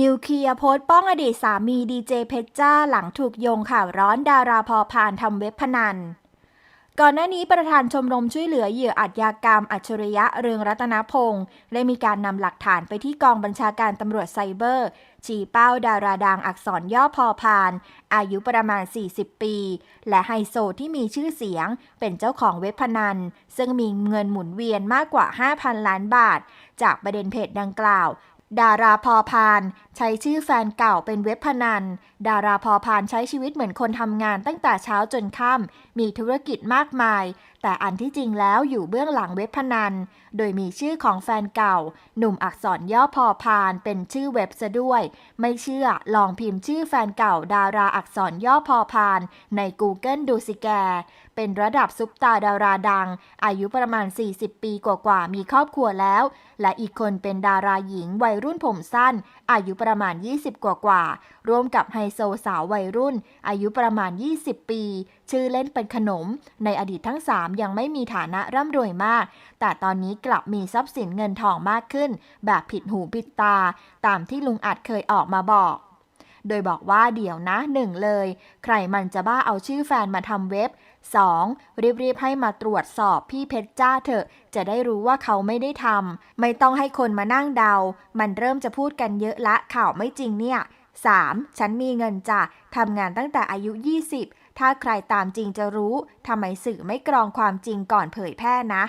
นิวเคลียร์โพสต์ป้องอดีตสามีดีเจเพชรจ้าหลังถูกโยงข่าวร้อนดาราพอพานทำเว็บพนัน ก่อนหน้านี้ประธานชมรมช่วยเหลือเหยื่ออาชญากรรม อัจฉริยะเรืองรัตนพงศ์ได้มีการนำหลักฐานไปที่กองบัญชาการตำรวจไซเบอร์ ชี้เป้าดาราดังอักษรย่อพอพาน อายุประมาณ 40 ปี และไฮโซที่มีชื่อเสียง เป็นเจ้าของเว็บพนัน ซึ่งมีเงินหมุนเวียนมากกว่า 5,000 ล้านบาท จากประเด็นเพจดังกล่าว ดาราพอพาน ใช้ชื่อแฟนเก่าเป็นเว็บพนัน ดาราพอพานใช้ชีวิตเหมือนคนทำงานตั้งแต่เช้าจนค่ำมีธุรกิจมากมาย แต่อันที่จริงแล้วอยู่เบื้องหลังเว็บพนัน โดยมีชื่อของแฟนเก่า หนุ่มอักษรย่อพอพานเป็นชื่อเว็บซะด้วย ไม่เชื่อลองพิมพ์ชื่อแฟนเก่า ดาราอักษรย่อพอพาน ใน Google ดูสิแก เป็นระดับซุปตาดาราดัง อายุประมาณ 40 ปีกว่าๆมีครอบครัวแล้ว และอีกคนเป็นดาราหญิงวัยรุ่นผมสั้น อายุประมาณ 20 กว่ากว่า ร่วมกับไฮโซสาววัยรุ่น อายุประมาณ 20 ปี ชื่อเล่นเป็นขนม ในอดีตทั้ง 3 ยังไม่มีฐานะร่ำรวยมาก แต่ตอนนี้กลับมีทรัพย์สินเงินทองมากขึ้น แบบผิดหูผิดตา ตามที่ลุงอัดเคยออกมาบอก โดยบอกว่าเดี๋ยวนะหนึ่งเลย ใครมันจะบ้าเอาชื่อแฟนมาทำเว็บ 2. รีบๆให้มาตรวจสอบพี่เพชรจ้าเถอะ จะได้รู้ว่าเขาไม่ได้ทำไม่ต้องให้คนมานั่งเดา มันเริ่มจะพูดกันเยอะละข่าวไม่จริงเนี่ย 3. ฉันมีเงินจ้ะทำงานตั้งแต่อายุ 20 ถ้าใครตามจริงจะรู้ทำไมสื่อไม่กรองความจริงก่อนเผยแพร่นะ